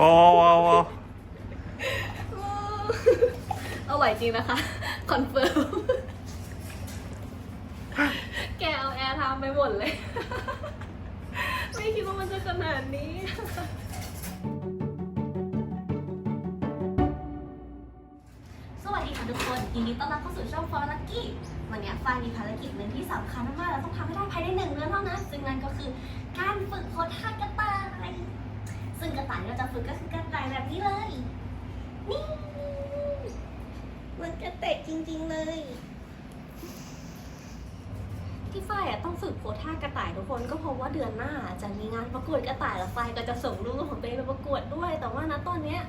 อว้าวว้าวอร่อยจริงนะคะ คอนเฟิร์ม แกเอาแอร์ไทม์ไปหมดเลย ไม่คิดว่ามันจะขนาดนี้สวัสดีค่ะทุกคนยินดีต้อนรับเข้าสู่ช่องฟอร์ลักกี้วันนี้ฟ้ามีภารกิจหนึ่งที่สำคัญมากๆเราต้องทำให้ได้ภายในหนึ่งเดือนเท่านั้น ซึ่งนั่นก็คือการฝึกโคท่ากระต่าย ซึ่งกระต่ายเราจะฝึกก็คือกระต่ายแบบนี้เลย นี่ มันกระเตะจริง ๆ เลยที่ฝ้ายอะต้องฝึกโพสท่ากระต่ายทุกคนก็เพราะว่าเดือนหน้าจะมีงานประกวดกระต่ายแล้วฝ้ายก็จะส่งลูกของตัวเองไปประกวดด้วย แต่ว่าณตอนเนี้ย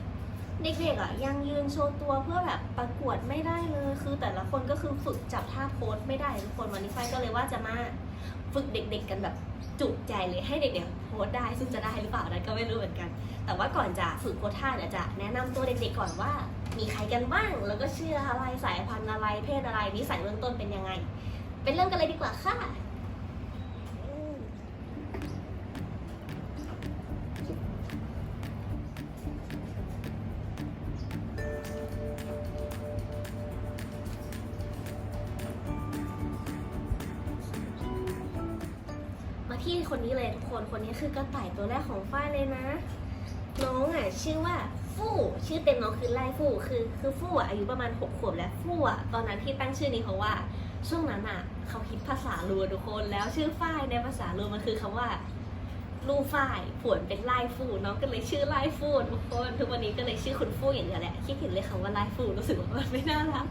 เด็กๆอะยังยืนโชว์ตัวเพื่อแบบประกวดไม่ได้เลยคือแต่ละคนก็คือฝึกจับท่าโพสไม่ได้ทุกคนวันนี้ฝ้ายก็เลยว่าจะมา ฝึกเด็ก ๆ กันแบบจุใจเลยให้เด็กๆโพสได้ซึ่งจะได้หรือเปล่านั้นก็ไม่รู้เหมือนกัน แต่ว่าก่อนจะฝึกโพสท่าเนี่ยจะแนะนำตัวเด็กๆก่อนว่า มีใครกันบ้าง แล้วก็เชื่ออะไรสายพันธุ์อะไรเพศอะไรนิสัยเบื้องต้นเป็นยังไง เป็นเริ่มกันเลยดีกว่าค่ะ ตัวแรกของฝ้ายเลยนะ น้องอะชื่อว่าฟู่ชื่อเต็มน้องคือไล่ฟู่คือคือฟู่อะอายุประมาณหกขวบแล้วฟู่อะตอนนั้นที่ตั้งชื่อนี้เพราะว่าช่วงนั้นอะเขาคิดภาษาลูทุกคนแล้วชื่อฝ้ายในภาษาลูมันคือคำว่าลูฝ้ายผวนเป็นไล่ฟู่น้องก็เลยชื่อไล่ฟู่ทุกคนทุกวันนี้ก็เลยชื่อคุณฟู่อย่างเดียวแหละคิดเห็นเลยคำว่าไล่ฟู่รู้สึกว่ามันไม่น่ารัก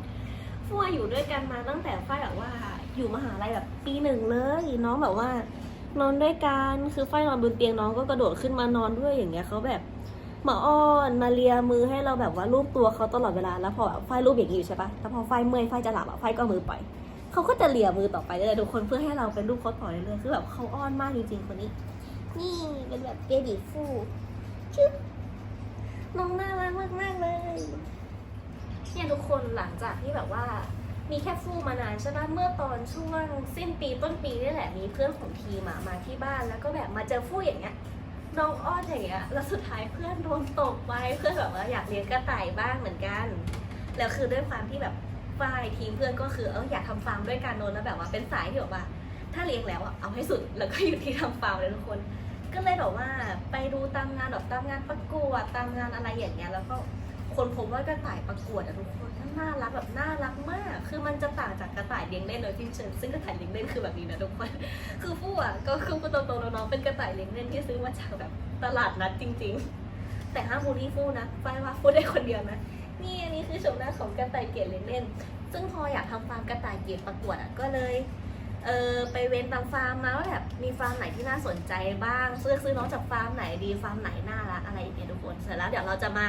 ฟู่อยู่ด้วยกันมาตั้งแต่ฝ้ายแบบว่าอยู่มหาลัยแบบปีหนึ่งเลยน้องแบบว่า นอนด้วยกัน คือฝ้ายนอนบนเตียงน้องก็กระโดดขึ้นมานอนด้วยอย่างเงี้ยเขาแบบมาอ้อนมาเลียมือให้เราแบบว่ารูปตัวเขาตลอดเวลา แล้วพอแบบฝ้ายรูปอย่างนี้อยู่ใช่ปะแล้วพอฝ้ายเมื่อยฝ้ายจะหลับอะฝ้ายก็มือปล่อยเขาก็จะเลียมือต่อไปเลยทุกคนเพื่อให้เราเป็นรูปเขาต่อเรื่อยๆคือแบบเขาอ้อนมากจริงๆคนนี้ นี่เป็นแบบเบบี้ฟูชึบน้องน่ารักมากๆเลยเนี่ยทุกคนหลังจากที่แบบว่า มีแค่ฟูมานานใช่ปะเมื่อตอนช่วงสิ้นปีต้นปีนี่แหละมีเพื่อนของทีมมาที่บ้านแล้วก็แบบมาเจอฟูอย่างเงี้ยน้องอ้อนอย่างเงี้ยแล้วสุดท้ายเพื่อนโดนตกไปเพื่อนแบบว่าอยากเลี้ยงกระต่ายบ้างเหมือนกัน แล้วคือด้วยความที่แบบฝ่ายทีมเพื่อนก็คือเอออยากทำฟาร์มด้วยกันโนนแล้วแบบว่าเป็นสายที่แบบว่า ถ้าเลี้ยงแล้วอะเอาให้สุดแล้วก็อยู่ที่ทำฟาร์มเลยทุกคน ก็เลยแบบว่าไปดูตามงานแบบตามงานประกวดตามงานอะไรอย่างเงี้ยแล้วก็คนพบว่ากระต่ายประกวดอะทุกคน น่ารักแบบน่ารักมาก คือมันจะต่างจากกระต่ายเลี้ยงเล่นโดยที่เชิญซึ่งกระต่ายเลี้ยงเล่นคือแบบนี้นะทุกคน คือฟู่อะก็คือพูดตรงๆน้องๆเป็นกระต่ายเลี้ยงเล่นที่ซื้อมาจากแบบตลาดนัดจริง ๆ แต่ห้ามบูลลี่ฟู่นะไฟว่าฟู่ได้คนเดียวนะนี่อันนี้คือชมหน้าของกระต่ายเกรดเลี้ยงเล่น ซึ่งพออยากทำฟาร์มกระต่ายเกรดประกวดอะก็เลยเออไปเว้นตามฟาร์มมาว่าแบบมีฟาร์มไหนที่น่าสนใจบ้างซื้อซื้อน้องจากฟาร์มไหนดีฟาร์มไหนน่ารักอะไรอย่างเงี้ยทุกคนเสร็จแล้วเดี๋ยวเราจะมา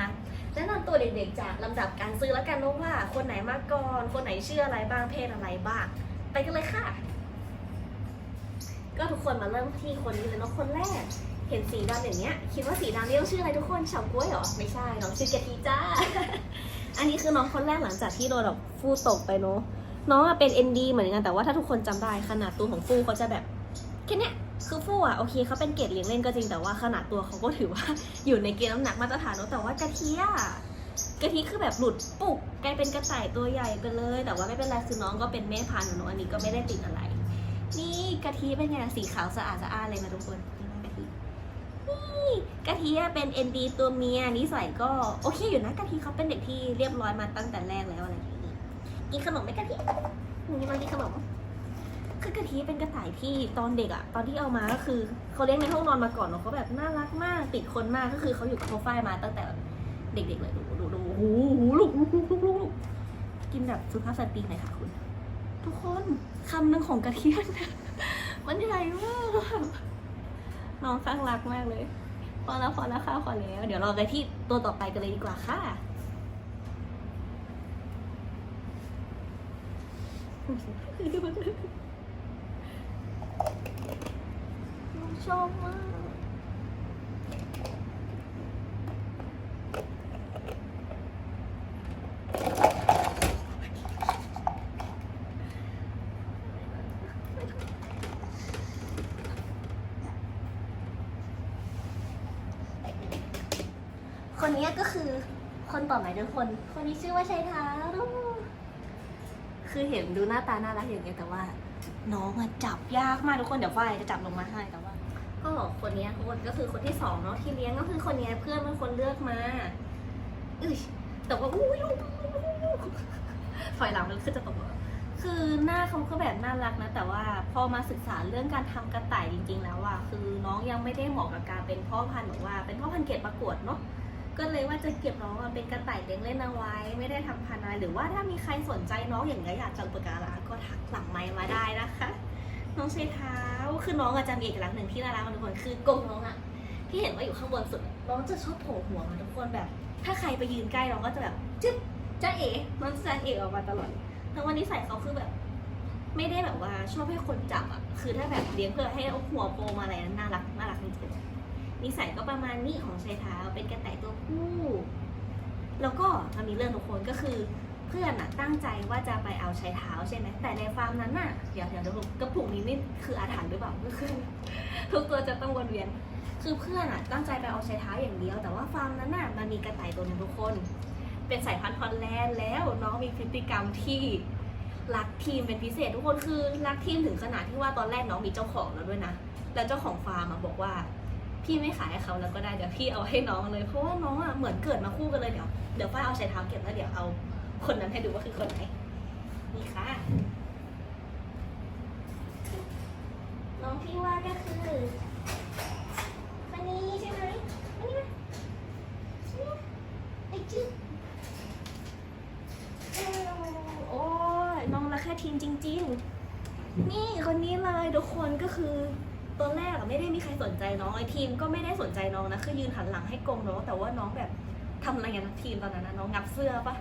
นะนำตัวเด็กๆจากลำดับการซื้อแล้วกันเนะว่า คนไหนมาก่อน คนไหนชื่ออะไรบ้างเพศอะไรบ้าง ไปกันเลยค่ะ ก็ทุกคนมาเริ่มที่คนนี้เลยเนาะคนแรก เห็นสีดำอย่างเงี้ย คิดว่าสีดำนี่ต้องชื่ออะไรทุกคนเฉาก้วยเหรอไม่ใช่น้องชื่อกะทิจ้า อันนี้คือน้องคนแรกหลังจากที่โดนแบบฟูตกไปเนาะน้องเป็น ND เหมือนกันแต่ว่าถ้าทุกคนจำได้ขนาดตัวของฟูเขาจะแบบแค่เนี้ย คือฟูอะโอเคเขาเป็นเกรดเลี้ยงเล่นก็จริงแต่ว่าขนาดตัวเขาก็ถือว่าอยู่ในเกณฑ์น้ำหนักมาตรฐานเนอะแต่ว่ากะทิอะกะทิคือแบบหลุดปุกกลายเป็นกระต่ายตัวใหญ่ไปเลย แต่ว่าไม่เป็นไรคือน้องก็เป็นแม่พันธุ์เนอะอันนี้ก็ไม่ได้ติดอะไร นี่กะทิเป็นไงสีขาวสะอาดสะอาดเลยนะทุกคนนี่นะกะทินี่กะทิเป็น ND ตัวเมียนิสัยก็โอเคอยู่นะกะทิเขาเป็นเด็กที่เรียบร้อยมาตั้งแต่แรกแล้วอะไรอย่างงี้กินขนมไหมกะทินี่มากินขนม คือกะทิเป็นกระต่ายที่ตอนเด็กอะตอนที่เอามาก็คือเขาเลี้ยงในห้องนอนมาก่อนเนาะเขาแบบน่ารักมากติดคนมากก็คือเขาอยู่กับโปรไฟล์มาตั้งแต่เด็กๆเลยดูดูดูโอ้โหลูกลูกลูกลูกลูกกินแบบสุภาพสตรีหน่อยค่ะคุณ ทุกคนคำนึงของกะทิมันมันใหญ่มากอน้องข้างรักมากเลยพอแล้วพอแล้วค่ะพอแล้ว เดี๋ยวเราไปที่ตัวต่อไปกันเลยดีกว่าค่ะ ชอบมากคนนี้ก็คือคนต่อไปทุกคน คนนี้ชื่อว่าชัยเท้าคือเห็นดูหน้าตาน่ารักอย่างเงี้ยแต่ว่า น้องอะจับยากมากทุกคนเดี๋ยวฝ้ายจะจับลงมาให้แต่ ก็คนนี้คนก็คือคนที่สองเนาะที่เลี้ยงก็คือคนนี้เพื่อนเป็นคนเลือกมาอุ้ยแต่ว่าอุ้ยถอยหลังมันคือจะตกคือหน้าเขาก็แบบน่ารักนะ แต่ว่าพอมาศึกษาเรื่องการทำกระต่ายจริง ๆ แล้วอะคือน้องยังไม่ได้เหมาะกับการเป็นพ่อพันธุ์แบบว่า เป็นพ่อพันธุ์เกรดประกวดเนาะก็เลยว่าจะเก็บน้องมาเป็นกระต่ายเลี้ยงเล่นเอาไว้ ไม่ได้ทำพันธุ์อะไรหรือว่าถ้ามีใครสนใจน้องอย่างเงี้ยอยากจะอุปการะก็ทักหลังไมค์มาได้นะคะ น้องใช้เท้าคือน้องอาจจะมีเอกลักษณ์หนึ่งที่น่ารักมากทุกคนคือกรงน้องอะที่เห็นว่าอยู่ข้างบนสุดน้องจะชอบโผล่หัวมาทุกคนแบบ ถ้าใครไปยืนใกล้น้องก็จะแบบจึ๊บจ้าเอ๋น้องจะเอ๋ออกมาตลอดทั้งวันนี้ใส่เขาคือแบบ ไม่ได้แบบว่าชอบให้คนจับอะคือถ้าแบบเลี้ยงเพื่อให้เอาหัวโปมาอะไรนั้นน่ารักน่ารักจริงๆนิสัยก็ประมาณนี้ของชายเท้าเป็นกระต่ายตัวผู้แล้วก็มันมีเรื่องทุกคนก็คือ เพื่อนอะตั้งใจว่าจะไปเอาชายเท้าใช่ไหมแต่ในฟาร์มนั้นน่ะเดี๋ยวเดี๋ยวเดี๋ยวกระปุกนี้นี่คืออาถรรพ์หรือเปล่าก็คือทุกตัวจะต้องวนเวียน คือเพื่อนอะตั้งใจไปเอาชายเท้าอย่างเดียว แต่ว่าฟาร์มนั้นน่ะมันมีกระต่ายตัวหนึงทุกคน เป็นสายพันธุ์ฮอลแลนด์แล้วน้องมีพฤติกรรมที่รักทีมเป็นพิเศษทุกคนคือรักทีมถึงขนาดที่ว่าตอนแรกน้องมีเจ้าของแล้วด้วยนะแล้วเจ้าของฟาร์มอะบอกว่าพี่ไม่ขายให้เขาแล้วก็ได้เดี๋ยวพี่เอาให้น้องเลยเพราะว่าน้องอะเหมือนเกิดมาคู่กันเลยเดี๋ยวเดี๋ยวฝ้าเอาชายเท้าเก็บแล้วเดี๋ยวเอา คนนั้นให้ดูว่าคือคนไหนนี่ค่ะ น้องที่ว่าก็คือคนนี้ใช่ไหมคนนี้ไหมเนี่ไอ้จิ๊อโอ้ยน้องรักแค่ทีมจริง ๆ นี่คนนี้เลยทุกคนก็คือตอนแรกอะไม่ได้มีใครสนใจน้องไอ้ทีมก็ไม่ได้สนใจน้องนะคือยืนหันหลังให้กงน้องแต่ว่าน้องแบบทำอะไรกันทีมตอนนั้นนะน้องงับเสื้อปะ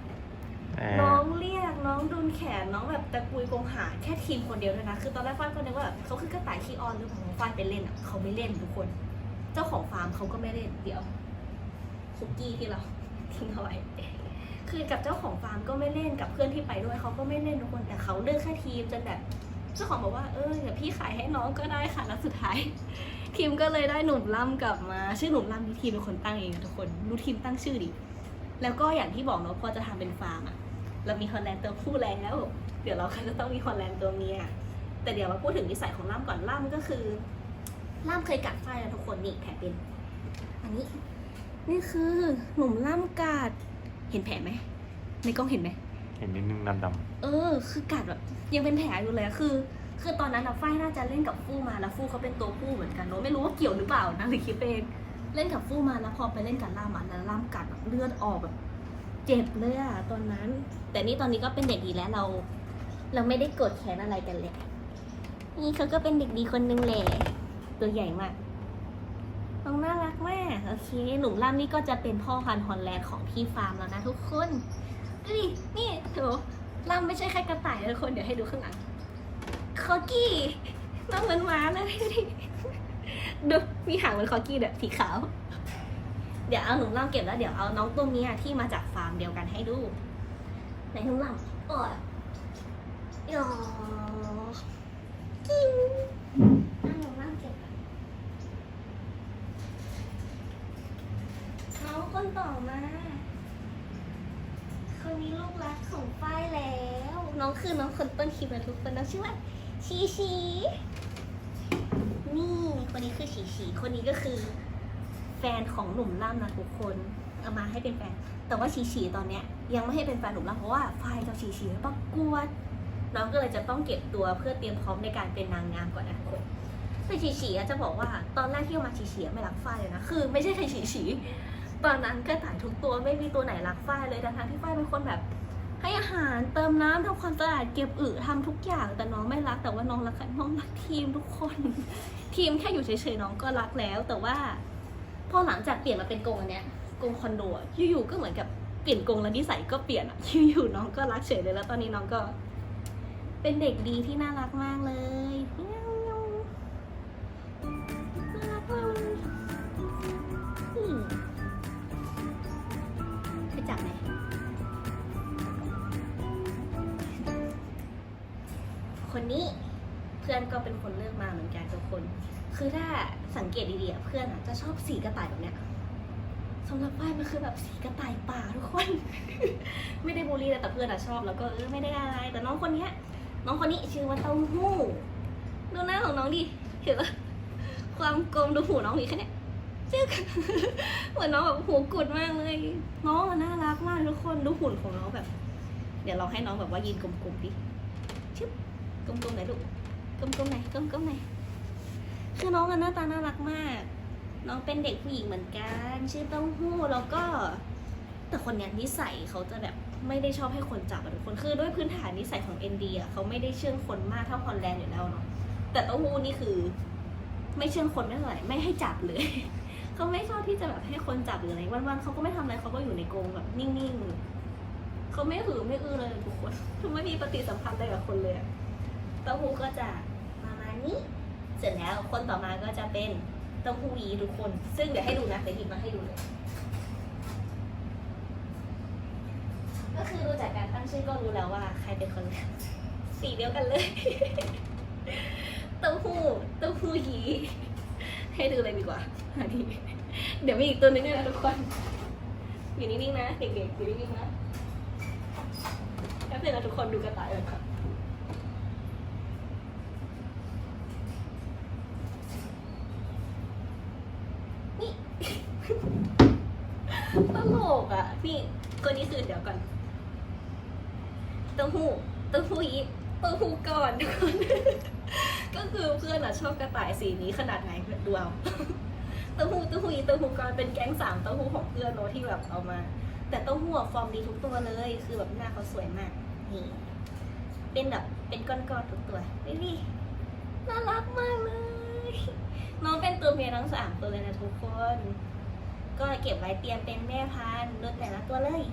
น้องเรียกน้องดุนแขนน้องแบบตะกุยกรงหาแค่ทีมคนเดียวเลยนะคือตอนแรกฟ้ายก็นึกว่าแบบเขาคือกระต่ายขี้อ้อนหรือเปล่าฟ้ายไปเล่นอะเขาไม่เล่นทุกคน เจ้าของฟาร์มเขาก็ไม่เล่นเดี๋ยวคุกกี้ที่เราทิ้งเอาไว้คือกับเจ้าของฟาร์มก็ไม่เล่นกับเพื่อนที่ไปด้วยเขาก็ไม่เล่นทุกคนแต่เขาเลือกแค่ทีมจนแบบเจ้าของบอกว่าเออเดี๋ยวพี่ขายให้น้องก็ได้ค่ะแล้วสุดท้าย ทีมก็เลยได้หนุ่มล่ำกลับมา ชื่อหนุ่มล่ำที่ทีมเป็นคนตั้งเองทุกคนดูทีมตั้งชื่อดิแล้วก็อย่างที่บอกเนาะพอจะทำเป็นฟาร์มอะ เรามีฮอลแลนด์ตัวผู้แล้ว เดี๋ยวเราก็จะต้องมีฮอลแลนด์ตัวเมีย แต่เดี๋ยวมาพูดถึงนิสัยของล่ามก่อนล่ามก็คือล่ามเคยกัดฝ้ายนะทุกคนนี่แผลเป็น อันนี้ นี่คือหนุ่มล่ามกัดเห็นแผลไหมในกล้องเห็นไหมเห็นนิดนึงดำเออ คือกัดแบบยังเป็นแผลอยู่เลยอะคือ คือตอนนั้นอะฝ้ายน่าจะเล่นกับฟู่มาแล้วฟู่เขาเป็นตัวผู้เหมือนกันเนอะไม่รู้ว่าเกี่ยวหรือเปล่านะหรือคิดเองเล่นกับฟู่มาแล้วพอไปเล่นกับล่ามอะแล้วล่ามกัดแบบเลือดออกแบบ เจ็บเลยอะตอนนั้น แต่นี่ตอนนี้ก็เป็นเด็กดีแล้วเรา เราไม่ได้โกรธแค้นอะไรกันเลยนี่เขาก็เป็นเด็กดีคนนึงแหละตัวใหญ่มากน้องน่ารักมากโอเคหนุ่มล่ามนี่ก็จะเป็นพ่อพันธุ์ฮอลแลนด์ของที่ฟาร์มแล้วนะทุกคนดูดินี่โถล่ามไม่ใช่แค่กระต่ายนะทุกคนเดี๋ยวให้ดูข้างหลังคอกี้น้องเหมือนหมาเลยดูดิดูมีหางเหมือนคอกี้แบบสีขาว เดี๋ยวเอาหนุ่มล่ามเก็บแล้วเดี๋ยวเอาน้องตัวเนี้ยที่มาจากฟาร์มเดียวกันให้ดูไหนหนุ่มล่ามโอ้ยยอกิ้งเอาหนุ่มล่ามเก็บก่อนน้องคนต่อมาคนนี้ลูกรักของฝ้ายแล้ว น้องคือน้องคนต้นคลิปนะทุกคนน้องชื่อว่าชีชีนี่คนนี้คือชีชีคนนี้ก็คือ แฟนของหนุ่มล่ำนะทุกคนเอามาให้เป็นแฟน แต่ว่าชีชีตอนเนี้ยยังไม่ให้เป็นแฟนหนุ่มล่ำเพราะว่าฝ่ายกับชีชีประกวดน้องก็เลยจะต้องเก็บตัวเพื่อเตรียมพร้อมในการเป็นนางงามก่อนนะทุกคนแต่ชีชีจะบอกว่าตอนแรกที่เอามาชีชีไม่รักฝ้ายเลยนะคือ ไม่ใช่ใครชีชีตอนนั้นก็ถ่ายทุกตัวไม่มีตัวไหนรักฝ้ายเลยทั้งที่ฝ้ายเป็นคนแบบให้อาหารเติมน้ำทำความสะอาดเก็บอึทำทุกอย่างแต่น้องไม่รักแต่ว่าน้องรักน้องรักทีมทุกคน ทีมแค่อยู่เฉยๆน้องก็รักแล้วแต่ว่า พอหลังจากเปลี่ยนมาเป็นกรงอันเนี้ยกรงคอนโดอะอยู่ๆก็เหมือนกับเปลี่ยนกรงแล้วนิสัยก็เปลี่ยนอะอยู่ๆน้องก็รักเฉยเลยแล้วตอนนี้น้องก็ เป็นเด็กดีที่น่ารักมากเลยน่ารักมากเลยอืมไปจับไหนคนนี้เพื่อนก็เป็นคนเลือกมาเหมือนกันทุกคน คือถ้าสังเกตดีๆเพื่อนอะจะชอบสีกระต่ายแบบเนี้ยสำหรับป้ายมันคือแบบสีกระต่ายป่าทุกคน ไม่ได้บูลลี่นะแต่เพื่อนอะชอบแล้วก็เออไม่ได้อะไร แต่น้องคนเนี้ย น้องคนนี้ชื่อว่าเต้าหู้ดูหน้าของน้องดิเห็นปะความกลมดูหูน้องมีแค่เนี้ยจึ๊กเหมือนน้องแบบหูกุดมากเลย น้องน่ารักมากทุกคนดูหุ่นของน้องแบบ เดี๋ยวลองให้น้องแบบว่ายืนกลมๆดิชึบกลมๆไหนลูกกลมๆไหนกลมๆไหน คือน้องอะหน้าตาน่ารักมาก น้องเป็นเด็กผู้หญิงเหมือนกัน ชื่อเต้าหู้แล้วก็ แต่คนเนี้ยนิสัยเขาจะแบบไม่ได้ชอบให้คนจับอะทุกคนคือด้วยพื้นฐานนิสัยของเอ็นดีอะเขาไม่ได้เชื่องคนมากเท่าฮอลแลนด์อยู่แล้วเนาะแต่เต้าหู้นี่คือ ไม่เชื่องคนไม่เท่าไหร่ไม่ให้จับเลย เขาไม่ชอบที่จะแบบให้คนจับหรืออะไรวันๆเขาก็ไม่ทำอะไรเขาก็อยู่ในกรงแบบนิ่งๆเขาไม่หือไม่อื้อเลยทุกคนคือไม่มีปฏิสัมพันธ์อะไรกับคนเลยอะเต้าหู้ก็จะประมาณนี้ เสร็จแล้วคนต่อมาก็จะเป็นเต้าหู้ยีทุกคน ซึ่งเดี๋ยวให้ดูนะเดี๋ยวหยิบมาให้ดูเลย ก็คือดูจากการตั้งชื่อก็รู้แล้วว่า ใครเป็นคนสีเดียวกันเลยเต้าหู้เต้าหู้ยีให้ดูเลยดีกว่าอันนี้เดี๋ยวมีอีกตัวนึงด้วยนะทุกคน อยู่นิ่งๆนะ เด็กๆอยู่นิ่งๆนะแป๊บนึงนะทุกคนดูกระต่ายเลยค่ะนี่ ตล กอะนี่ตัวนี้คือเดี๋ยวก่อนเต้าหู้เต้าหู้ยีเต้าหู้ก่อนทุกคน ก็คือเพื่อนอะชอบกระต่ายสีนี้ขนาดไหนดูเอาเต้าหู้เต้าหู้ยีเต้าหู้ก่อนเป็นแก๊งสามเต้าหู้ของเพื่อนเนอะที่แบบเอามา แต่เต้าหู้ฟอร์มดีทุกตัวเลย คือแบบหน้าเขาสวยมากนี่เป็นแบบเป็นก้อนๆทุกตัวนี่นี่น่ารักมากเลยน้องเป็นตัวเมียทั้งสามตัวเลยนะทุกคน ก็เก็บไว้เตรียมเป็นแม่พันธุ์โดยแต่ละตัวเลย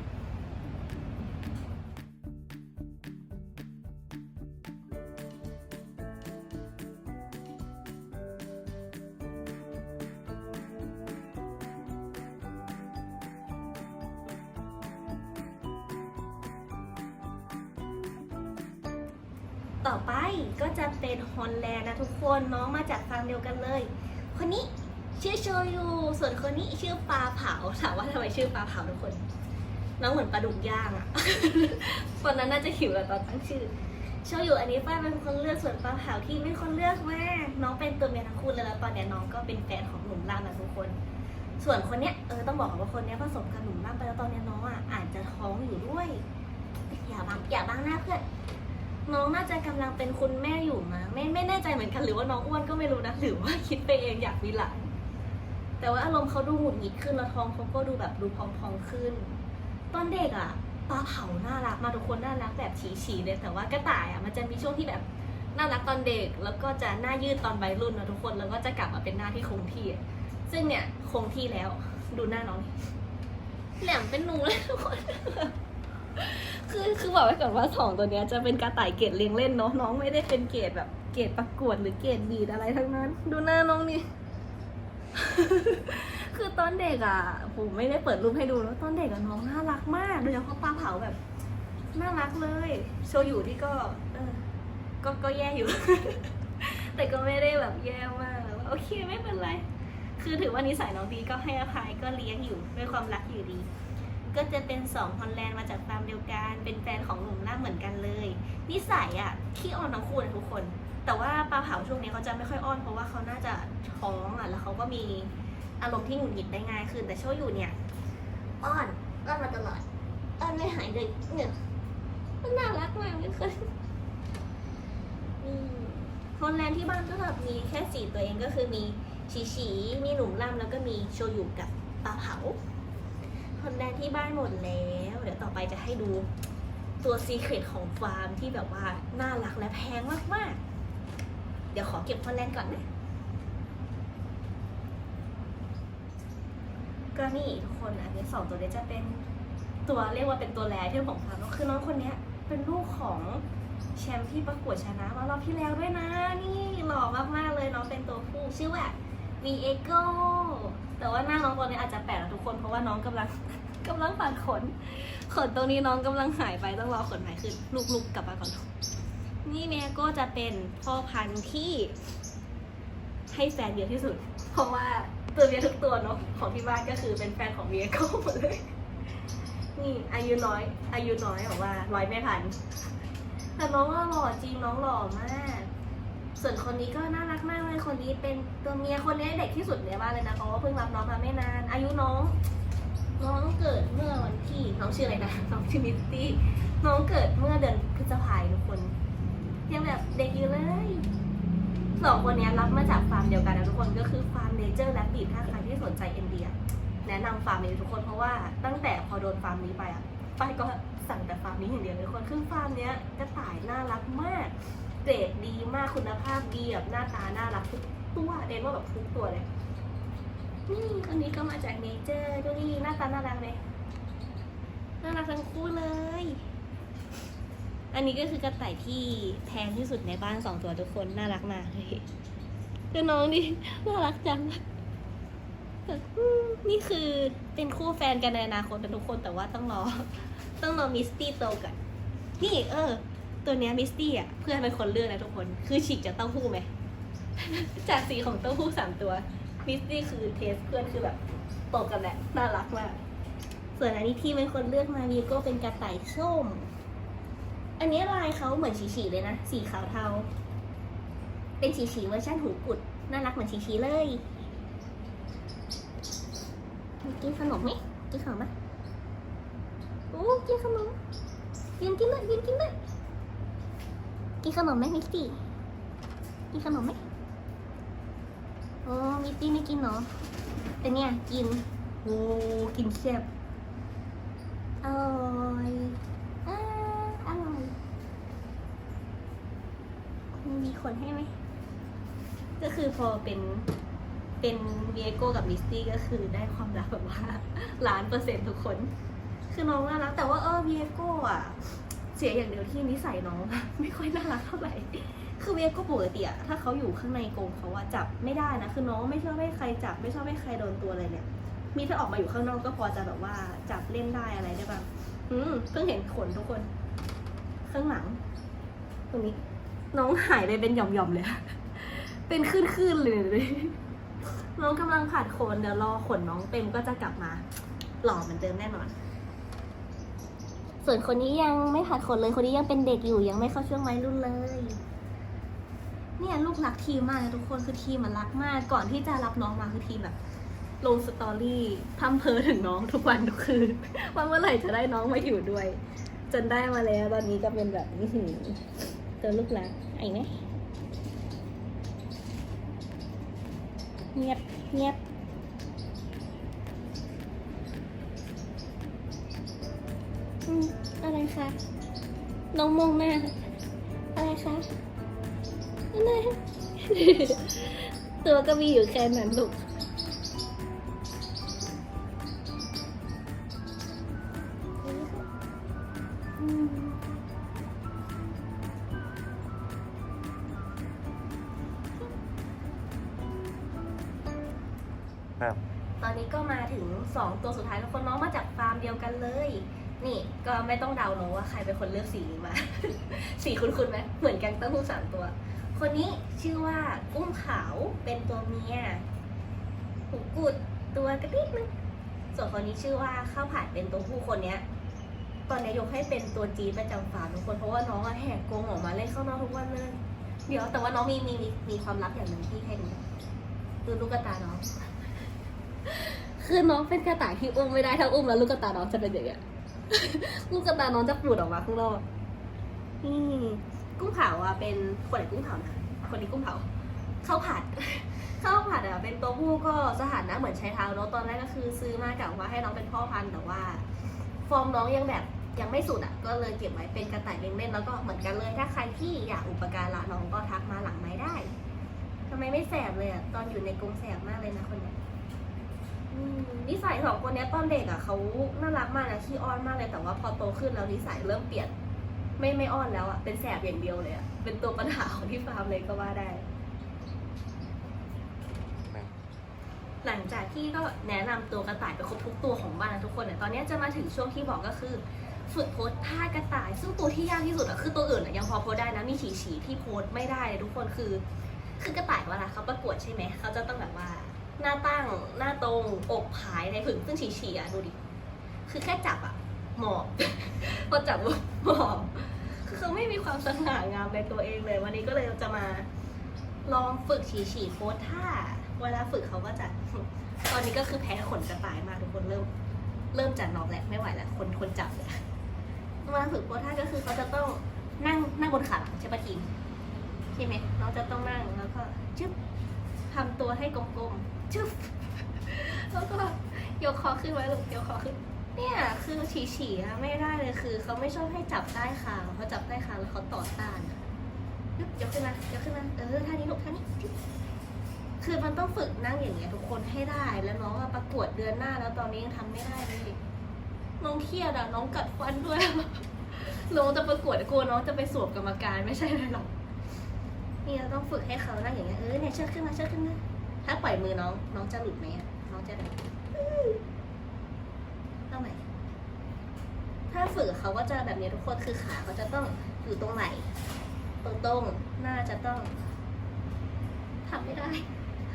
ต่อไปก็จะเป็นฮอลแลนด์นะทุกคนน้องมาจากฟาร์มเดียวกันเลย คนนี้ ชื่อโชยูส่วนคนนี้ชื่อปลาเผาถามว่าทำไมชื่อปลาเผาทุกคน น้องเหมือนปลาดุกย่างอะ ตอนนั้นน่าจะหิวแล้วตอนตั้งชื่อโชยูอันนี้ป้าเป็นคนเลือกส่วนปลาเผาที่ไม่คนเลือกมากน้องเป็นตัวเมียทั้งคู่เลยแล้วตอนเนี้ยน้องก็เป็นแฟนของหนุ่มล่ามนะทุกคน ส่วนคนเนี้ยเออต้องบอกก่อนว่าคนเนี้ยผสมกับหนุ่มล่ามไปแล้วตอนเนี้ยน้องอะอาจจะท้องอยู่ด้วย อย่าบังอย่าบังหน้าเพื่อน น้องน่าจะกำลังเป็นคุณแม่อยู่มั้งไม่ไม่แน่ใจเหมือนกันหรือว่าน้องอ้วนก็ไม่รู้นะหรือว่าคิดไปเองอยากมีหลาน แต่ว่าอารมณ์เขาดูหงุดหงิดขึ้นแล้วท้องเขาก็ดูแบบดูพองๆขึ้น ตอนเด็กอะปลาเผาน่ารักมาทุกคนน่ารักแบบฉี่ๆเลยแต่ว่ากระต่ายอะมันจะมีช่วงที่แบบน่ารักตอนเด็ก แล้วก็จะหน้ายืดตอนวัยรุ่นนะทุกคนแล้วก็จะกลับมาเป็นหน้าที่คงที่ ซึ่งเนี่ยคงที่แล้วดูหน้าน้องนี่แหลมเป็นหนูเลยทุกคนคือคือบอกไว้ก่อนว่าสองตัวเนี้ยจะเป็นกระต่ายเกรดเลี้ยงเล่นเนาะน้องไม่ได้เป็นเกรดแบบเกรดประกวดหรือเกรดบีดอะไรทั้งนั้น ดูหน้าน้องนี่ คือตอนเด็กอะผมไม่ได้เปิดรูปให้ดูแล้วตอนเด็กอะน้องน่ารักมากโดยเฉพาะปลาเผาแบบน่ารักเลยโชยู่ที่ก็เออก็ก็แย่อยู่ แต่ก็ไม่ได้แบบแย่มากแล้วาโอเคไม่เป็นไร คือถือว่านิสัยน้องดีก็ให้อภัยก็เลี้ยงอยู่ด้วยความรักอยู่ดีก็จะเป็นสองฮอลแลนด์มาจากฟามเดียวกัน เป็นแฟนของหนุ่มล่าเหมือนกันเลย นิสัยอะขี้อ่อนทั้งคู่นะทุกคน แต่ว่าปลาเผาช่วงนี้เขาจะไม่ค่อยอ้อนเพราะว่าเขาน่าจะท้องอะแล้วเขาก็มีอารมณ์ที่หงุดหงิดได้ง่ายขึ้นแต่โชยู่เนี่ยอ้อนอ้อนมาตลอดอ้อนไม่หายเลยเนี่ยมันน่ารักมากเลยคือนี่ฮอลแลนด์ที่บ้านก็แบบมีแค่สี่ตัวเองก็คือมีฉีฉีมีหนุ่มล่ำแล้วก็มีโชยุกับปลาเผาฮอนแลนด์ที่บ้านหมดแล้ว เดี๋ยวต่อไปจะให้ดูตัวซีเครตของฟาร์มที่แบบว่าน่ารักและแพงมากๆ เดี๋ยวขอเก็บฮอนแลนก่อนนะ ก็นี่ทุกคนอันนี้สองตัวนี้จะเป็นตัวเรียกว่าเป็นตัวแรที่ของฟามก็คือน้องคนเนี้ยเป็นลูกของแชมป์ที่ประกวดชนะมารอบที่แล้วด้วยนะ นี่หล่อมากๆเลยน้องเป็นตัวผู้ชื่อว่า V e g o แต่ว่าหน้าน้องตอนนี้อาจจะแปลกนะทุกคนเพราะว่าน้องกำลังกำลังปัดขนขนตรงนี้น้องกำลังหายไปต้องรอขนหม่ขึ้นลูกๆกลับมาก่อน นี่เมโก้จะเป็นพ่อพันธุ์ที่ให้แฟนเยอะที่สุด เพราะว่าตัวเมียทุกตัวเนาะของที่บ้านก็คือเป็นแฟนของเมียก็หมดเลย นี่อายุน้อย อายุน้อยบอกว่าร้อยไม่พัน แต่น้องก็หล่อจริงน้องหล่อมาก ส่วนคนนี้ก็น่ารักมากเลยคนนี้เป็นตัวเมียคนนี้เด็กที่สุดในบ้านเลยนะเพราะว่าเพิ่งรับน้องมาไม่นาน อายุน้องน้องเกิดเมื่อวันที่น้องชื่ออะไรนะน้องชื่อมิสตี้น้องเกิดเมื่อเดือนพฤษภาคมทุกคน ยังแบบเด็กอยู่เลยสองคนนี้รับมาจากฟาร์มเดียวกันนะทุกคนก็คือฟาร์มเนเจอร์และบีดถ้าใครที่สนใจเอ็นเดียแนะนำฟาร์มนี้ทุกคนเพราะว่าตั้งแต่พอโดนฟาร์มนี้ไปอะป้ายก็สั่งแต่ฟาร์มนี้อย่างเดียวเลยทุกคนคือฟาร์มเนี้ยกระต่ายน่ารักมากเกรดดีมากคุณภาพดีแบบหน้าตาน่ารักทุกตัวเดนว่าแบบทุกตัวเลยนี่อันนี้ก็มาจากเนเจอร์ดูดิหน้าตาน่ารักเลยน่ารักทั้งคู่เลย อันนี้ก็คือกระต่ายที่แพงที่สุดในบ้านสองตัวทุกคนน่ารักมากเลยคือน้องดิน่ารักจังนี่คือเป็นคู่แฟนกันในอนาคตนะทุกคนแต่ว่าต้องรอ ต้องรอมิสตี้โตกันนี่เออ ตัวเนี้ยมิสตี้อะเพื่อนเป็นคนเลือกนะทุกคน คือฉีกจากเต้าหู้ไหมจากสีของเต้าหู้สามตัวมิสตี้คือเทสเพื่อนคือแบบตกกันแหละน่ารักมากส่วนอันนี้ที่เป็นคนเลือกมาวีโก้เป็นกระต่ายส้ม อันนี้ลายเขาเหมือนฉีๆเลยนะ สีขาวเทา เป็นฉีๆเวอร์ชันหูกุด น่ารักเหมือนฉีๆเลย กินขนมไหมกินขนมไหมโอ้กินขนมยืนกินเลยยืนกินเลยกินขนมไหมมิสตี้กินขนมไหมโอ้มิสตี้ไม่กินเนาะแต่เนี่ยกินโอ้กินแซ่บอร่อยอ่าอร่อยมี คนให้ไหม ก็คือพอเป็นเป็นเวียโกกับมิสตี้ก็คือได้ความรักแบบว่าล้านเปอร์เซ็นต์ทุกคน คือน้องน่ารัก แต่ว่าเออเวียโก้อะเสียอย่างเดียวที่นิสัยน้อง ไม่ค่อยน่ารักเท่าไหร่คือเวียโกปกติอะถ้าเขาอยู่ข้างในกรงเขาอะจับไม่ได้นะ คือน้องไม่ชอบให้ใครจับไม่ชอบให้ใครโดนตัวเลยเนี่ย มีถ้าออกมาอยู่ข้างนอกก็พอจะแบบว่าจับเล่นได้อะไรได้บ้างอืมเพิ่งเห็นขนทุกคน ข้างหลัง ตรงนี้ น้องหายไปเป็นหย่อมๆเลย เป็นคลื่นๆเลยเลย น้องกำลังผัดขนเดี๋ยวรอขนน้องเต็มก็จะกลับมา หล่อเหมือนเดิมแน่นอน ส่วนคนนี้ยังไม่ผัดขนเลย คนนี้ยังเป็นเด็กอยู่ยังไม่เข้าช่วงวัยรุ่นเลย เนี่ยลูกรักทีมมากนะทุกคนคือทีมมันรักมาก ก่อนที่จะรับน้องมาคือทีมแบบลงสตอรี่พัมเพอถึงน้องทุกวันทุกคืนว่าเมื่อไหร่จะได้น้องมาอยู่ด้วย จนได้มาแล้วตอนนี้ก็เป็นแบบอื้ ตัวลูกรักไอ้ไหมเงียบเงียบอืมอะไรคะน้องมองหน้าอะไรคะอะไรตัวก็มีอยู่แค่นั้นลูก 2 ตัวสุดท้ายทุกคนน้องมาจากฟาร์มเดียวกันเลย นี่ก็ไม่ต้องเดาเนาะว่าใครเป็นคนเลือกสีนี้มา สีคุ้นๆไหมเหมือนกันเต้งหูสามตัว คนนี้ชื่อว่ากุ้งขาวเป็นตัวเมียหูกุดตัวกระติ๊ดนึงส่วนคนนี้ชื่อว่าข้าวผัดเป็นตัวผู้คนเนี้ยตอนนี้ยกให้เป็นตัวจีประจำฟาร์มทุกคนเพราะว่าน้องแหกกรงออกมาเล่นข้างนอกทุกวันเลย เดี๋ยวแต่ว่าน้องมีมีมีความลับอย่างหนึ่งที่ให้ดูดูลูกตาน้อง คือน้องเป็นกระต่ายที่อุ้มไม่ได้ถ้าอุ้มแล้วลูกกระตาน้องจะเป็นอย่างเงี้ยลูกกระตาน้องจะปลุดออกมาข้างนอกนี่กุ้งเผาอะเป็นคนไหนกุ้งเผานะคนนี้กุ้งเผาข้าวผัดข้าวผัดอะเป็นตัวผู้ก็สถานะเหมือนใช้เท้าเนอะตอนแรกก็คือซื้อมากะว่าให้น้องเป็นพ่อพันธุ์แต่ว่า ฟอร์มน้องยังแบบยังไม่สุดอะ ก็เลยเก็บไว้เป็นกระต่ายเลี้ยงเล่นแล้วก็เหมือนกันเลย ถ้าใครที่อยากอุปการะน้องก็ทักมาหลังไม้ได้ทำไมไม่แสบเลยอะตอนอยู่ในกรงแสบมากเลยนะคนเนี้ย นิสัยสองคนเนี้ยตอนเด็กอะเขาน่ารักมากนะขี้อ้อนมากเลยแต่ว่าพอโตขึ้นแล้วนิสัยเริ่มเปลี่ยน ไม่ไม่อ้อนแล้วอะเป็นแสบอย่างเดียวเลยอะเป็นตัวปัญหาของที่ฟาร์มเลยก็ว่าได้ หลังจากที่ก็แนะนำตัวกระต่ายไปครบทุกตัวของบ้านนะทุกคนเนี่ยตอนนี้จะมาถึงช่วงที่บอกก็คือฝึกโพสท่ากระต่าย ซึ่งตัวที่ยากที่สุดอะคือตัวอื่นอะยังพอโพสได้นะมีฉีฉีที่โพสไม่ได้เลยทุกคนคือ คือกระต่ายเวลาเขาประกวดใช่ไหมเขาจะต้องแบบว่า หน้าตั้ง หน้าตรง อกผายในผึ่งซึ่งฉี่ๆอะดูดิ คือแค่จับอะหมอบ พอจับหมอบ คือเขาไม่มีความสง่างามในตัวเองเลย วันนี้ก็เลยจะมาลองฝึกฉี่ฉี่โพสท่า เวลาฝึกเขาก็จะ ตอนนี้ก็คือแพ้ขนกระต่ายมากทุกคนเริ่ม เริ่มจัดนอกแหละไม่ไหวแล้วคนคนจับเลยเวลาฝึกโพสท่าก็คือเขาจะต้องนั่งนั่งบนขาหลังใช่ปะทีมใช่ไหมน้องจะต้องนั่งแล้วก็ชึบทำตัวให้กลมๆ ชึบแล้วก็ยกคอขึ้นไว้ลูกยกคอขึ้น เนี่ยคือฉี่ฉี่อะไม่ได้เลยคือเขาไม่ชอบให้จับใต้คางเพราจับใต้คางแล้วเขาต่อต้านยกยกขึ้นมายกขึ้นมาเออท่านี้ลูกท่านี้คือมันต้องฝึกนั่งอย่างเงี้ยทุกคนให้ได้แล้วน้องอะประกวดเดือนหน้าแล้วตอนนี้ยังทำไม่ได้เลยน้องเครียดอะน้องกัดฟันด้วยน้องจะประกวดกลัวน้องจะไปสวมกรรมการไม่ใช่เลยหรอกนี่เราต้องฝึกให้เขานั่งอย่างเงี้ยเออเนี่ยเชิดขึ้นมาเชิดขึ้นมา ถ้าปล่อยมือน้อง น้องจะหลุดไหมอะน้องจะแบบเอาใหม่ถ้าฝึกเขาก็จะแบบนี้ทุกคนคือขาเขาจะต้องอยู่ตรงไหล่ตรงตรงหน้าจะต้องทำไม่ได้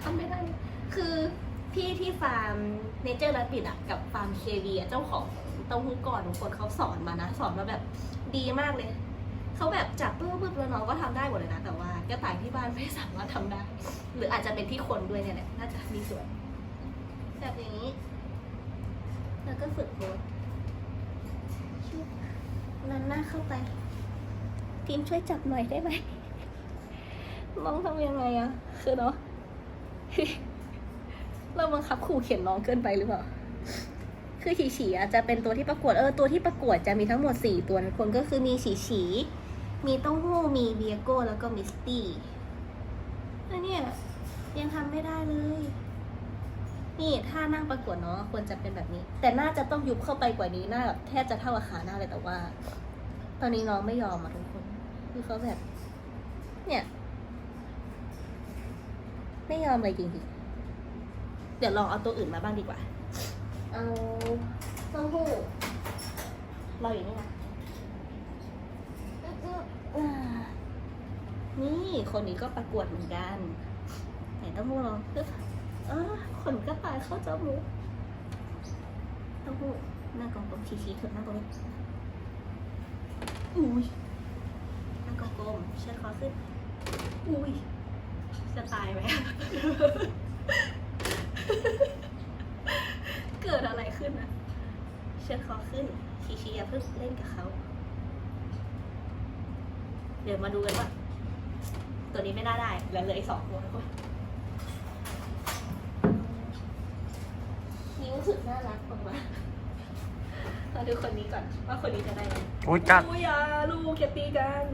ทำไม่ได้ คือพี่ที่ฟาร์มเนเจอร์รับิดอะกับฟาร์มเควีอะเจ้าของเต้าหู้ก่อนทุกคนเขาสอนมานะ สอนมาแบบดีมากเลย เขาแบบจับปื้บปื้บแล้วน้องก็ทำได้หมดเลยนะ แต่ว่า กระต่ายที่บ้านไม่สามารถทำได้ หรืออาจจะเป็นที่คนด้วยเนี่ยแหละน่าจะมีส่วน แบบอย่างนี้ แล้วก็ฝึกโพสนันหน้าเข้าไป ทีมช่วยจับหน่อยได้ไหมน้องทำยังไงอะคือเนาะเราบังคับขู่เข็นน้องเกินไปหรือเปล่า คือฉีฉีอะจะเป็นตัวที่ประกวด เออ ตัวที่ประกวดจะมีทั้งหมดสี่ตัวนะคนก็คือมีฉีฉี มีเต้าหู้มีเบียโก้แล้วก็มิสตี้แล้วเนี่ยยังทำไม่ได้เลย นี่ถ้านั่งประกวดเนาะควรจะเป็นแบบนี้ แต่น่าจะต้องยุบเข้าไปกว่านี้หน้าแบบแทบจะเท่ากับขาหน้าเลยแต่ว่า ตอนนี้น้องไม่ยอมอะทุกคนคือเขาแบบ เนี่ย ไม่ยอมเลยจริงๆเดี๋ยวลองเอาตัวอื่นมาบ้างดีกว่า เอาเต้าหู้เราอยู่นี่นะอ่านี่ คนนี้ก็ประกวดเหมือนกันไหนต้าหู้ลองเออขนกระต่ายเข้าจมูกต้าหู้นั่งกลมๆชี้ๆเถอะนั่งตรงนี้อุ้ยหนั่งกลมเชิดคอขึ้นอุ้ยจะตายไหมเกิดอะไรขึ้นนะเชิดคอขึ้นชี้ๆอย่าเพิ่งเล่นกับเขา เดี๋ยวมาดูกันว่า ตัวนี้ไม่น่าได้แล้วเหลืออีกสองตัวทุกคนนิ้วสุดน่ารักออกมาเราดูคนนี้ก่อนว่าคนนี้จะได้ไหมอุ้ยกัดอุ้ยอะลูกอย่าตีกัน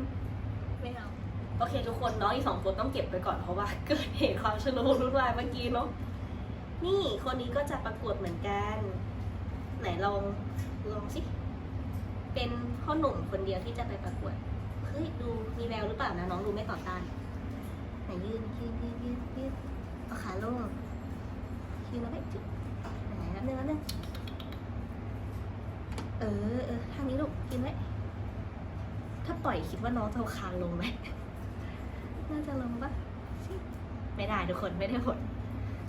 ไม่เอา โอเคทุกคนน้องอีกสองคนต้องเก็บไปก่อนเพราะว่าเกิดเหตุความชนลรุ่นวายเมื่อกี้เนาะ นี่คนนี้ก็จะประกวดเหมือนกัน ไหนลองลองสิ เป็นพ่อหนุ่มคนเดียวที่จะไปประกวด เฮ้ยดูมีแววหรือเปล่านะน้องดูไม่ต่อต้าน ไหนยืนยืนยืนยืนยืนเอาขาลงยืนแล้วไปจุดไหนนะเนื้อนึงเออเออทางนี้ลูกกินไว้ถ้าปล่อยคิดว่าน้องจะคางลงไหมน่าจะลงปะไม่ได้ทุกคนไม่ได้ผล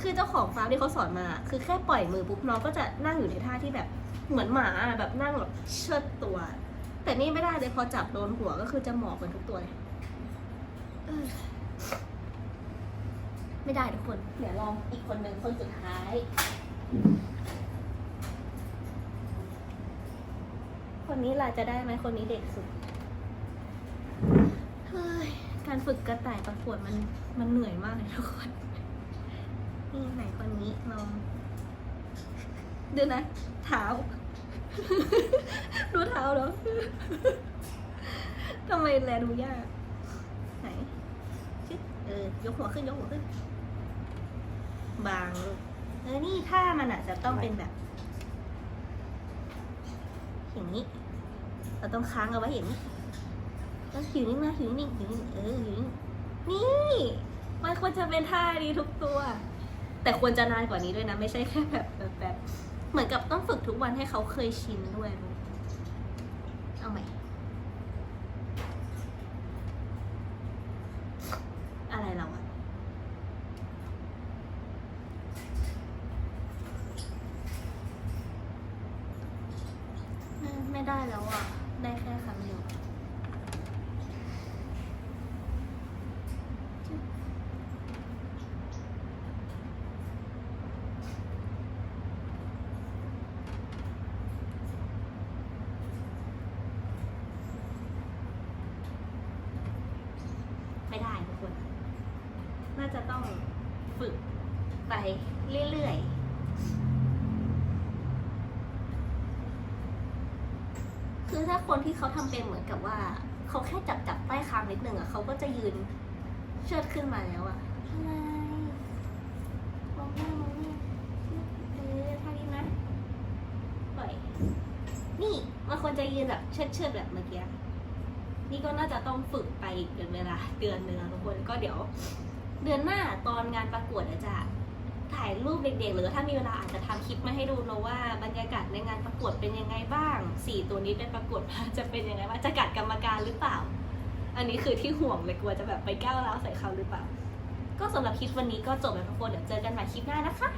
คือเจ้าของฟาร์มที่เขาสอนมา คือแค่ปล่อยมือปุ๊บน้องก็จะนั่งอยู่ในท่าที่แบบเหมือนหมาแบบนั่งแบบเชิดตัว แต่นี่ไม่ได้เลยพอจับโดนหัวก็คือจะหมอบเหมือนทุกตัวเลย ไม่ได้ทุกคน เดี๋ยวลองอีกคนหนึ่งคนสุดท้ายคนนี้ล่ะจะได้ไหมคนนี้เด็กสุด เฮ้ย การฝึกกระต่ายประกวดมันมันเหนื่อยมากเลยทุกคน นี่ไหนคนนี้ลองดูนะ เท้า ดูเท้าเหรอทำไมแลดูยาก ไหน เออ ยกหัวขึ้น ยกหัวขึ้น บางลูกเออนี่ท่ามันอะจะต้องเป็นแบบ อย่างนี้ เราต้องค้างเอาไว้อย่างนี้แล้วอยู่นิ่งนะอยู่นิ่งอยู่นิ่งเอออยู่นิ่งนี่ มันควรจะเป็นท่านี้ทุกตัว แต่ควรจะนานกว่านี้ด้วยนะ ไม่ใช่แค่แบบแบบแบบเหมือนกับต้องฝึกทุกวันให้เขาเคยชินด้วย เอาใหม่ อะไรเราอะ ได้แล้วอะ ได้แค่ครั้งเดียวไม่ได้ทุกคน น่าจะต้องฝึกไปเรื่อยๆ คือถ้าคน ที่เขาทำเป็นเหมือนกับว่าเขาแค่จับจับใต้คางนิดนึงอะเขาก็จะยืนเชิดขึ้นมาแล้วอะอะไรมองหน้ามองหน้าเออท่านี้นะปล่อยนี่มันควรจะยืนแบบเชิดเชิดๆแบบเมื่อกี้นี่ก็น่าจะต้องฝึกไปอีกเป็นเวลาเดือนหนึ่งอะทุกคนก็เดี๋ยว เดือนหน้าตอนงานประกวดอาจจะ ถ่ายรูปเด็กๆ หรือถ้ามีเวลาอาจจะทำคลิปมาให้ดูเนอะว่าบรรยากาศในงานประกวดเป็นยังไงบ้างสี่ตัวนี้เป็นประกวดมาจะเป็นยังไงว่างจะกัดกรรมการหรือเปล่า อันนี้คือที่ห่วงเลยกลัวจะแบบไปก้าวร้าวใส่เขาหรือเปล่า ก็สำหรับคลิปวันนี้ก็จบแล้วทุกคนเดี๋ยวเจอกันใหม่คลิปหน้านะคะ